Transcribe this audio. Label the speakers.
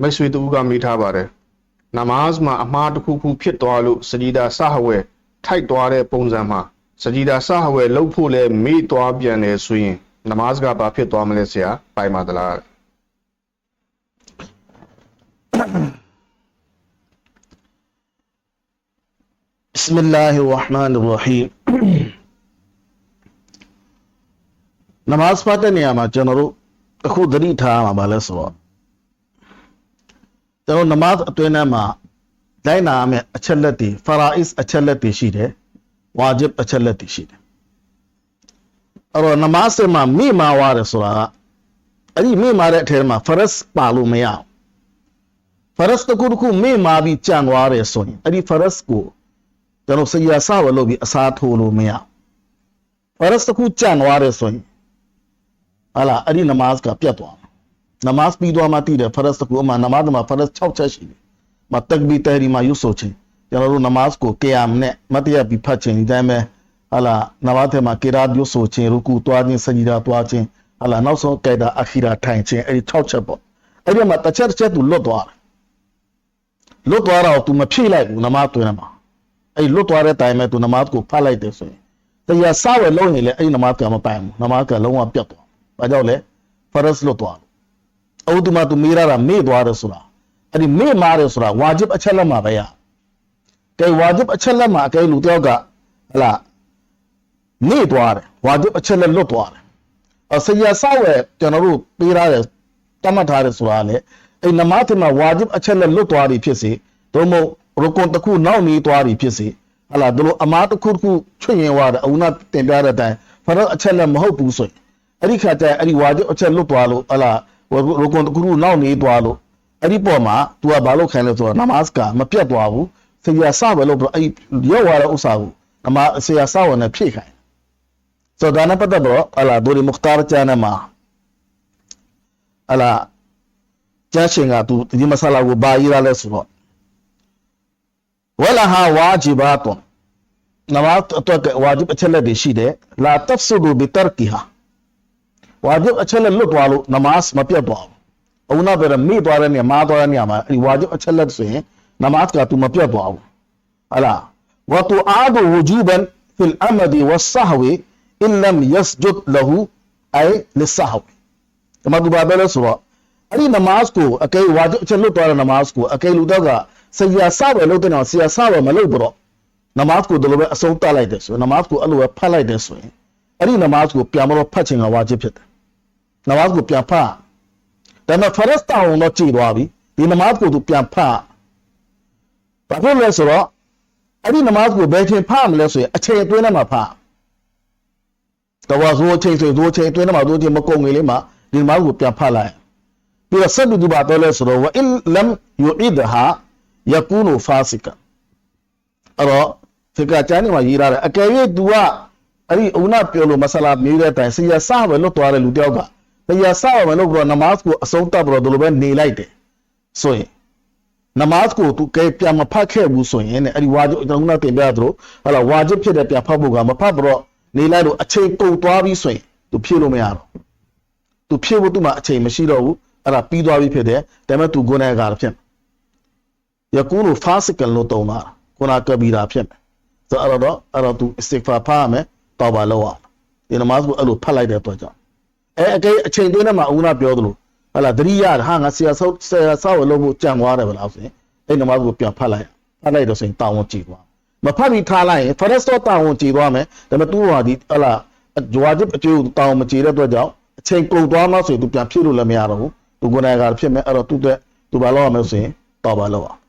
Speaker 1: မိတ်ဆွေတူကမိထားပါတယ်နမတ်မှာအမှားတစ်ခုခုဖြစ်သွားလို့စကြီးဒါဆဟဝဲထိုက်သွားတဲ့ပုံစံမှာစကြီးဒါဆဟဝဲလှုပ်ဖို့လဲမေ့သွားပြန်တယ်ဆိုရင်နမတ်ကဘာဖြစ်သွားမလဲဆရာပိုင်ပါသလား
Speaker 2: ဘစ်မလာဟ်ရဟ်မန်ရဟီမ်နမတ်ဖတ်တဲ့နေရာမှာကျွန်တော်တို့အခုသတိထားမှာပါလဲဆိုတော့ ကျွန်တော်နမတ်အတွင်းထဲမှာလိုက်နာရမယ့်အချက်လက်တွေဖရာအစ်အချက်လက်တွေရှိတယ်ဝါဂျစ်အချက်လက်တွေရှိတယ်အဲ့တော့နမတ်စမှာမိမာဝါတယ်ဆိုတာကအဲ့ဒီမိမာတဲ့အထဲမှာဖရတ်ပါလို့မရဘူးဖရတ်တစ်ခုတစ်ခုမိမာပြီးကြံသွားတယ်ဆိုရင်အဲ့ဒီဖရတ်ကိုကျွန်တော်စရာစဝယ်လို့ပြီးအစားထိုးလို့မရဖရစ်တစ်ခုကြံသွားတယ်ဆိုရင်ဟာလာအဲ့ဒီနမတ်ကပြတ်သွား နမတ်ပြီးသွားမှတည်တယ်ဖရစ်တစ်ခုအမှနမတ်မှာဖရစ်6ချက်ရှိတယ်မတက်ဘီတဲဒီမှာယူဆိုချင်းကျွန်တော်တို့နမတ်ကိုကေယမ်နဲ့မတ်တရပြီးဖတ်ချင်းဒီတိုင်းပဲဟာလာနမတ်ထဲမှာကေရာယူဆိုချင်းရူကူတွားချင်းစညီတာတွားချင်းဟာလာနောက်ဆုံးကေတာအခီရာထိုင်ချင်းအဲ့ဒီ6ချက်ပေါ့အဲ့ဒီမှာတစ်ချက်တစ်ချက်သူလွတ်သွားတယ်လွတ်သွားတော့ तू မဖြည့်လိုက်ဘူးနမတ်တွင်မှာအဲ့လွတ်သွားတဲ့တိုင်မဲ့သူနမတ်ကိုဖတ်လိုက်တယ်ဆိုရင်တရားစဝယ်လုံးနေလေအဲ့ဒီနမတ်ကမပိုင်ဘူးနမတ်ကလုံးဝပြတ်သွား။ဘာကြောင့်လဲဖရစ်လွတ်သွားလို့။ အုတ်တမသူမိရတာမေ့သွားတယ်ဆိုတာအဲ့ဒီမေ့မာတယ်ဆိုတာဝါဂျစ်အချက်လက်မှာပဲရ။ကဲဝါဂျစ်အချက်လက်မှာအကဲလူတယောက်ကဟလာမေ့သွားတယ်ဝါဂျစ်အချက်လက်လွတ်သွားတယ်။အစရစဝယ်ကျွန်တော်တို့ပေးထားတယ်တတ်မှတ်ထားတယ်ဆိုတာလေအဲ့နမတ်မှာဝါဂျစ်အချက်လက်လွတ်သွားပြီဖြစ်စေသို့မဟုတ်ရကွန်တစ်ခုနောက်နေသွားပြီဖြစ်စေဟလာတို့လိုအမားတစ်ခုတစ်ခုချွတ်ရင်သွားတယ်အုံနာတင်ပြတဲ့အတိုင်းဖရတ်အချက်လည်းမဟုတ်ဘူးဆိုရင်အဲ့ဒီခါကျရင်အဲ့ဒီဝါဂျအချက်လွတ်သွားလို့ဟလာ ရုကွန်တကူနောက်နေသွားလို့အဲ့ဒီပေါ်မှာ तू ကဘာလုပ်ခိုင်းလဲဆိုတော့နမတ်ကမပြတ်သွားဘူးဆရာစပဲလို့ပြောအဲ့ရောက်သွားတဲ့ဥစ္စာကိုနမဆရာစဝင်နဲ့ဖြည့်ခိုင်းဆိုတော့ဒါနဲ့ပတ်သက်တော့အလာဒူရီမုခ်တာချာနမှာအလာကျရှင်က तू ဒီမဆလာကိုဘာရေးရလဲဆိုတော့ဝလာဟာဝါဂျီဘာတ်နမတ်အတွက်ဝါဂျီဘ်အချက်လက်တွေရှိတယ်လာတဖ်ဆူဘူဘီတာကီဟာ ဝါဂျုပ်အချက်လက်လွတ်သွားလို့နမတ်မပြတ်သွားဘူးအုံနောက်ပဲမိသွားတဲ့နေရာမားသွားတဲ့နေရာမှာအဲဒီဝါဂျုပ်အချက်လက်ဆိုရင်နမတ်ကသူမပြတ်သွားဘူးဟလာဝတူအာဒူဝဂျူဘန်ဖီလ်အမဒီဝဆဟဝီအင်လမ်ယစဂျုဒ်လဟူအိုင်လဆဟဝီဒီမှာသူဘာပဲလဲဆိုတော့အဲ့ဒီနမတ်ကိုအကဲဝါဂျုပ်အချက်လွတ်သွားတဲ့နမတ်ကိုအကဲလူတော့ကဆရာစပဲလို့တဲ့တော့ဆရာစပဲမလုပ်တော့နမတ်ကိုဒီလိုပဲအဆုံးတတ်လိုက်တယ်ဆိုရင်နမတ်ကိုအဲ့လိုပဲဖတ်လိုက်တယ်ဆိုရင်အဲ့ဒီနမတ်ကိုပြန်မလို့ဖတ်ချင်တာဝါဂျုပ်ဖြစ်တယ် နမတ်ကိုပြန်ဖတ်ဒါပေမဲ့ဖရစ်တာအောင်တော့ကြည်သွားပြီဒီနမတ်ကိုသူပြန်ဖတ်ဘာဖြစ်လဲဆိုတော့အဲ့ဒီနမတ်ကိုဘယ်ချိန်ဖတ်မလဲဆိုရင်အချိန်အတွင်းထဲမှာဖတ်တော့ဇိုးအချိန်ဆိုဇိုးအချိန်အတွင်းထဲမှာဇိုးအချိန်မကုန်ငယ်လေးမှာဒီနမတ်ကိုပြန်ဖတ်လိုက်ပြီးတော့ဆက်ပြီးဒီပါတော့လဲဆိုတော့ဝအင်လမ်ယူအီဒဟာယကူနူဖာစီကအဲ့တော့ဖေကကျမ်းထဲမှာရေးထားတယ်အကယ်၍ तू ကအဲ့ဒီအုံနာပြောလို့မဆလာမေးတဲ့အတိုင်းဆရာစပဲလွတ်သွားတဲ့လူတယောက်က တရားဆောက်ရမယ်လို့ပြောနမတ်ကိုအဆုံးသတ်ပြီးတော့ဒီလိုပဲနေလိုက်တယ်ဆိုရင်နမတ်ကိုသူကဲပြန်မဖတ်ခဲ့ဘူးဆိုရင်အဲ့ဒီဝါကျကျွန်တော်ကတင်ပြသလိုဟာလာဝါကျဖြစ်တဲ့ပြန်ဖတ်ဖို့ကမဖတ်ပြီးတော့နေလိုက်လို့အချိန်ကုန်သွားပြီဆိုရင်သူဖြည့်လို့မရတော့သူဖြည့်ဖို့သူ့မှာအချိန်မရှိတော့ဘူးအဲ့ဒါပြီးသွားပြီဖြစ်တယ်ဒါပေမဲ့သူကိုယ်နဲ့ကာဖြစ်ယကူလို့ fasikan လို့တုံးတာကိုနာကဘီရာဖြစ်မယ်ဆိုတော့အဲ့တော့အဲ့တော့သူ istighfar ဖားရမယ်တောဘာလောက်အောင်ဒီနမတ်ကိုအဲ့လိုဖတ်လိုက်တဲ့အတွက်ကြောင့် အဲအကိအချိန်သွင်းတဲ့မှာအဦးနာပြောသလိုဟလာသတိရဟာငါဆရာဆောက်ဆရာဆောက်လို့မို့ကြံသွားတယ်ဗလားဆိုရင်အဲ့နမကိုပြန်ဖတ်လိုက်ဖတ်လိုက်တော့ဆိုရင်တာဝန်ကြည့်သွားမဖတ်ပြီးထားလိုက်ရင် forest တော့တာဝန်ကြည့်သွားမယ်ဒါပေမဲ့သူ့ဟာဒီဟလာဂျွာချစ်အကျိုးတာဝန်မကြည့်တဲ့အတွက်ကြောင့်အချိန်ကုန်သွားမှဆိုရင်သူပြန်ဖြည့်လို့လည်းမရတော့ဘူးသူကိုယ်တိုင်ကဖြစ်မယ်အဲ့တော့သူ့အတွက်သူဘာလုပ်ရမလဲဆိုရင်တော်ပါလုပ်အောင်